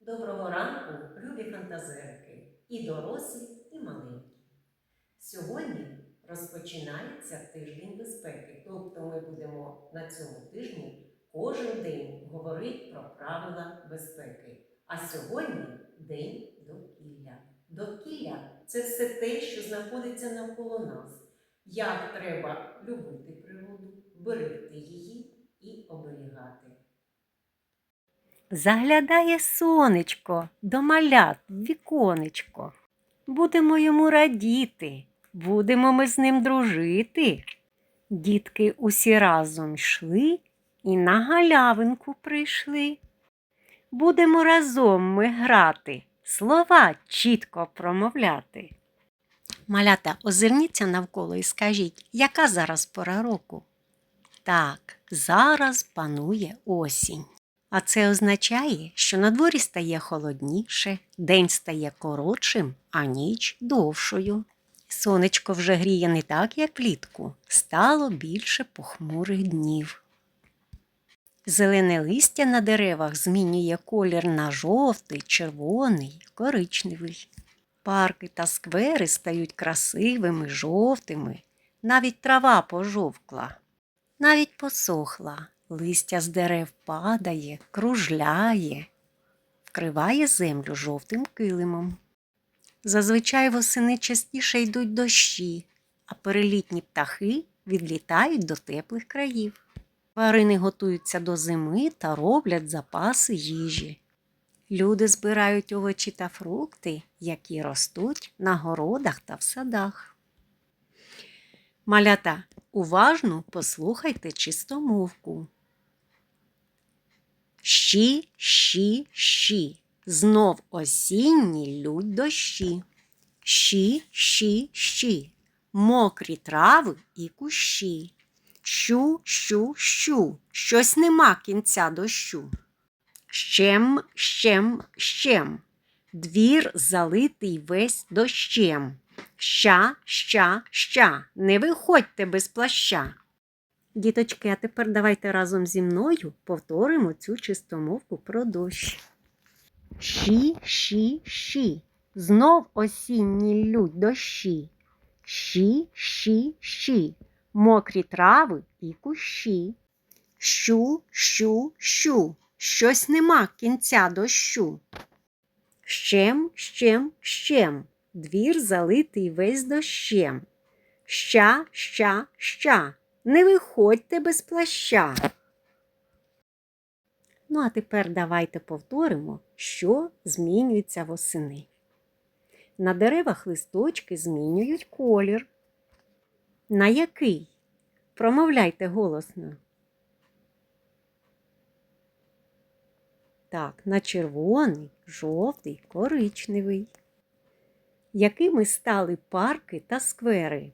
Доброго ранку, любі фантазерики, і дорослі, і маленькі. Сьогодні розпочинається тиждень безпеки, тобто ми будемо на цьому тижні кожен день говорити про правила безпеки. А сьогодні день довкілля. Довкілля це все те, що знаходиться навколо нас. Як треба любити природу, берегти її і оберігати. Заглядає сонечко до малят віконечко. Будемо йому радіти, будемо ми з ним дружити. Дітки усі разом йшли і на галявинку прийшли. Будемо разом ми грати, слова чітко промовляти. Малята, озирніться навколо і скажіть, яка зараз пора року? Так, зараз панує осінь. А це означає, що на дворі стає холодніше, день стає коротшим, а ніч довшою. Сонечко вже гріє не так, як влітку, стало більше похмурих днів. Зелене листя на деревах змінює колір на жовтий, червоний, коричневий. Парки та сквери стають красивими, жовтими, навіть трава пожовкла, навіть посохла. Листя з дерев падає, кружляє, вкриває землю жовтим килимом. Зазвичай восени частіше йдуть дощі, а перелітні птахи відлітають до теплих країв. Тварини готуються до зими та роблять запаси їжі. Люди збирають овочі та фрукти, які ростуть на городах та в садах. Малята, уважно послухайте чистомовку. Щі, щі, щі, знов осінні лють дощі. Щі, щі, щі, мокрі трави і кущі. Щу, щу, щу, щось нема кінця дощу. Щем, щем, щем, двір залитий весь дощем. Ща, ща, ща, не виходьте без плаща. Діточки, а тепер давайте разом зі мною повторимо цю чистомовку про дощ. Щі, щі, щі, знов осінні лють дощі. Щі, щі, щі, мокрі трави і кущі. Щу, щу, щу, щось нема кінця дощу. Щем, щем, щем, двір залитий весь дощем. Ща, ща, ща, не виходьте без плаща. Ну, а тепер давайте повторимо, що змінюється восени. На деревах листочки змінюють колір. На який? Промовляйте голосно. Так, на червоний, жовтий, коричневий. Якими стали парки та сквери?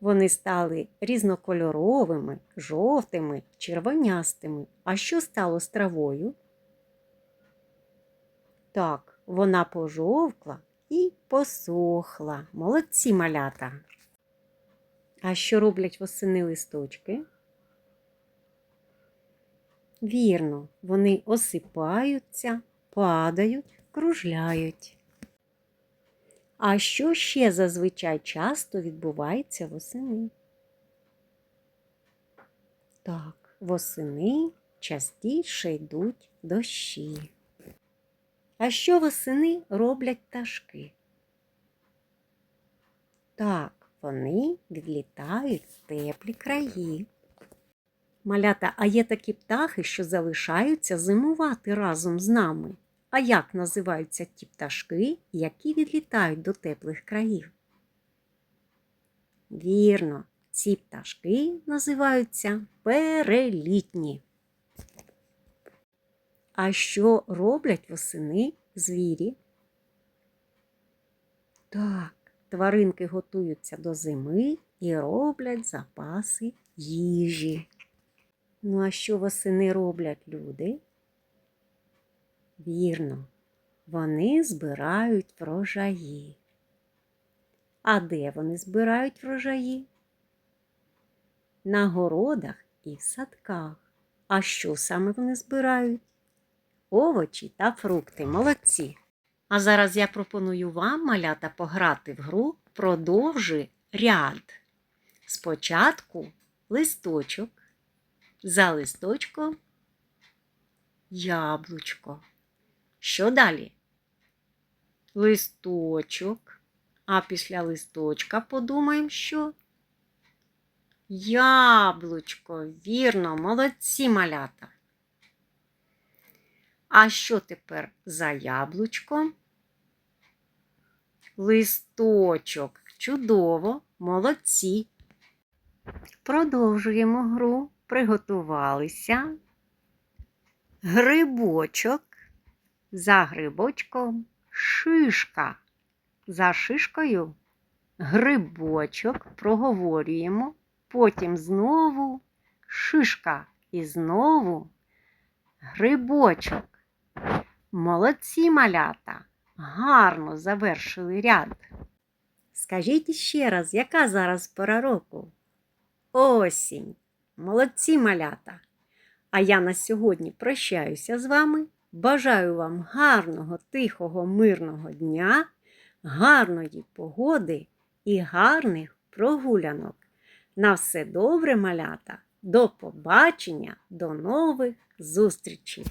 Вони стали різнокольоровими, жовтими, червонястими. А що стало з травою? Так, вона пожовкла і посохла. Молодці малята. А що роблять восени листочки? Вірно, вони осипаються, падають, кружляють. А що ще зазвичай часто відбувається восени? Так, восени частіше йдуть дощі. А що восени роблять пташки? Так, вони відлітають в теплі краї. Малята, а є такі птахи, що залишаються зимувати разом з нами. А як називаються ті пташки, які відлітають до теплих країв? Вірно, ці пташки називаються перелітні. А що роблять восени звірі? Так, тваринки готуються до зими і роблять запаси їжі. Ну, а що восени роблять люди? Вірно, Вони збирають врожаї. А де вони збирають врожаї? На городах і в садках. А що саме вони збирають? Овочі та фрукти. Молодці. А зараз я пропоную вам, малята, пограти в гру продовжи ряд. Спочатку листочок, за листочком яблучко. Що далі? Листочок. А після листочка подумаємо, що? Яблучко, вірно, молодці малята. А що тепер за яблучком? Листочок. Чудово, молодці. Продовжуємо гру. Приготувалися. Грибочок. За грибочком шишка. За шишкою грибочок проговорюємо. Потім знову шишка і знову грибочок. Молодці малята, гарно завершили ряд. Скажіть ще раз, яка зараз пора року? Осінь. Молодці малята. А я на сьогодні прощаюся з вами. Бажаю вам гарного, тихого, мирного дня, гарної погоди і гарних прогулянок. На все добре, малята. До побачення, до нових зустрічей!